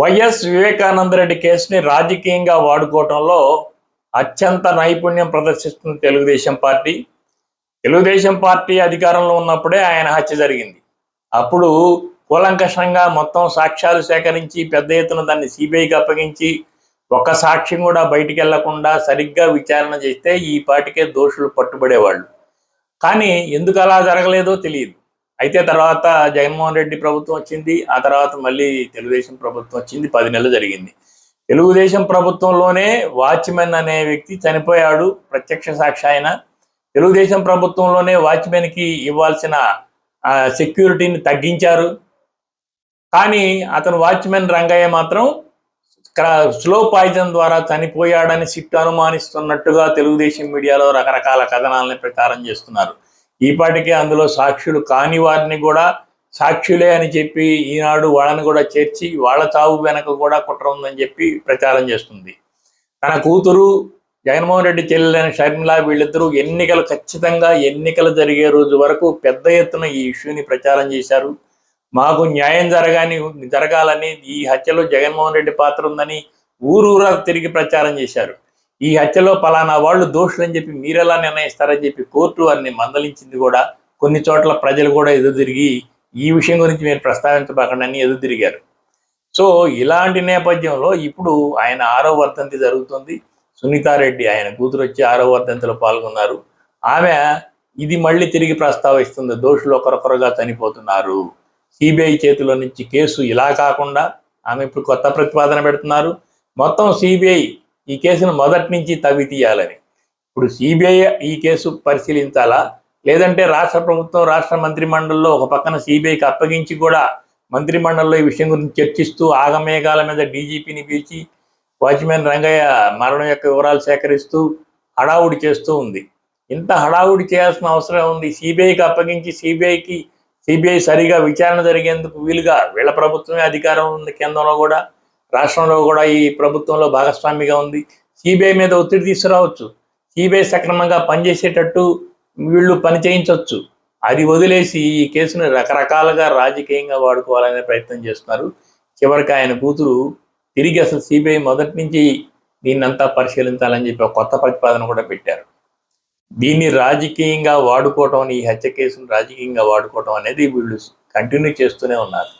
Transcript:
YS Vivekananda Reddy కేసుని రాజకీయంగా వాడుకోవటంలో అత్యంత నైపుణ్యం ప్రదర్శిస్తున్న తెలుగుదేశం పార్టీ. తెలుగుదేశం పార్టీ అధికారంలో ఉన్నప్పుడే ఆయన హత్య జరిగింది. అప్పుడు కూలంకషంగా మొత్తం సాక్ష్యాలు సేకరించి పెద్ద ఎత్తున దాన్ని సిబిఐకి అప్పగించి ఒక్క సాక్ష్యం కూడా బయటికి వెళ్ళకుండా సరిగ్గా విచారణ చేస్తే ఈ పాటికే దోషులు పట్టుబడేవాళ్ళు. కానీ ఎందుకు అలా జరగలేదో తెలియదు. అయితే తర్వాత జగన్మోహన్ రెడ్డి ప్రభుత్వం వచ్చింది ఆ తర్వాత మళ్ళీ తెలుగుదేశం ప్రభుత్వం వచ్చింది పది నెలలు జరిగింది. తెలుగుదేశం ప్రభుత్వంలోనే వాచ్మెన్ అనే వ్యక్తి చనిపోయాడు ప్రత్యక్ష సాక్షి ఆయన. తెలుగుదేశం ప్రభుత్వంలోనే వాచ్మెన్కి ఇవ్వాల్సిన సెక్యూరిటీని తగ్గించారు. కానీ అతను వాచ్మెన్ రంగయ్య మాత్రం స్లో పాయిజన్ ద్వారా చనిపోయాడని సిట్ అనుమానిస్తున్నట్టుగా తెలుగుదేశం మీడియాలో రకరకాల కథనాలని ప్రచారం చేస్తున్నారు. ఈపాటికే అందులో సాక్షులు కాని వారిని కూడా సాక్షులే అని చెప్పి ఈనాడు వాళ్ళని కూడా చేర్చి వాళ్ళ చావు వెనక కూడా కుట్ర ఉందని చెప్పి ప్రచారం చేస్తుంది. తన కూతురు జగన్మోహన్ రెడ్డి చెల్లెలైన షర్మిల వీళ్ళిద్దరూ ఎన్నికలు ఖచ్చితంగా ఎన్నికలు జరిగే రోజు వరకు పెద్ద ఎత్తున ఈ ఇష్యూని ప్రచారం చేశారు. మాకు న్యాయం జరగాని జరగాలని ఈ హత్యలో జగన్మోహన్ రెడ్డి పాత్ర ఉందని ఊరూరా తిరిగి ప్రచారం చేశారు. ఈ హత్యలో పలానా వాళ్ళు దోషులని చెప్పి మీరెలా నిర్ణయిస్తారని చెప్పి కోర్టు వారిని మందలించింది కూడా కొన్ని చోట్ల ప్రజలు కూడా ఎదురుతిరిగి ఈ విషయం గురించి మీరు ప్రస్తావించబకండి ఎదురుతిరిగారు. సో ఇలాంటి నేపథ్యంలో ఇప్పుడు ఆయన ఆరో వర్ధంతి జరుగుతుంది. సునీతారెడ్డి ఆయన కూతురు వచ్చి ఆరో వర్ధంతిలో పాల్గొన్నారు. ఆమె ఇది మళ్ళీ తిరిగి ప్రస్తావిస్తుంది. దోషులు ఒకరొకరుగా చనిపోతున్నారు. సిబిఐ చేతిలో నుంచి కేసు ఇలా కాకుండా ఆమె ఇప్పుడు కొత్త ప్రతిపాదన పెడుతున్నారు. మొత్తం సిబిఐ ఈ కేసును మొదటి నుంచి తవ్వి తీయాలని. ఇప్పుడు సిబిఐ ఈ కేసు పరిశీలించాలా? లేదంటే రాష్ట్ర ప్రభుత్వం రాష్ట్ర మంత్రిమండలిలో ఒక పక్కన సిబిఐకి అప్పగించి కూడా మంత్రిమండలిలో ఈ విషయం గురించి చర్చిస్తూ ఆగమేఘాల మీద డీజీపీని పిలిచి వాచ్మెన్ రంగయ్య మరణం యొక్క వివరాలు సేకరిస్తూ హడావుడి చేస్తూ ఉంది. ఇంత హడావుడి చేయాల్సిన అవసరం ఉంది. సిబిఐకి అప్పగించి సిబిఐకి సిబిఐ సరిగా విచారణ జరిగేందుకు వీలుగా వీళ్ళ ప్రభుత్వమే అధికారం ఉంది కేంద్రంలో కూడా. రాష్ట్రంలో కూడా ఈ ప్రభుత్వంలో భాగస్వామిగా ఉంది. సిబిఐ మీద ఒత్తిడి తీసుకురావచ్చు. సిబిఐ సక్రమంగా పనిచేసేటట్టు వీళ్ళు పని చేయించవచ్చు. అది వదిలేసి ఈ కేసును రకరకాలుగా రాజకీయంగా వాడుకోవాలనే ప్రయత్నం చేస్తున్నారు. చివరికి ఆయన కూతురు తిరిగి అసలు సిబిఐ మొదటి నుంచి దీన్నంతా పరిశీలించాలని చెప్పి ఒక కొత్త ప్రతిపాదన కూడా పెట్టారు. దీన్ని రాజకీయంగా వాడుకోవటం ఈ హత్య కేసును రాజకీయంగా వాడుకోవటం అనేది వీళ్ళు కంటిన్యూ చేస్తూనే ఉన్నారు.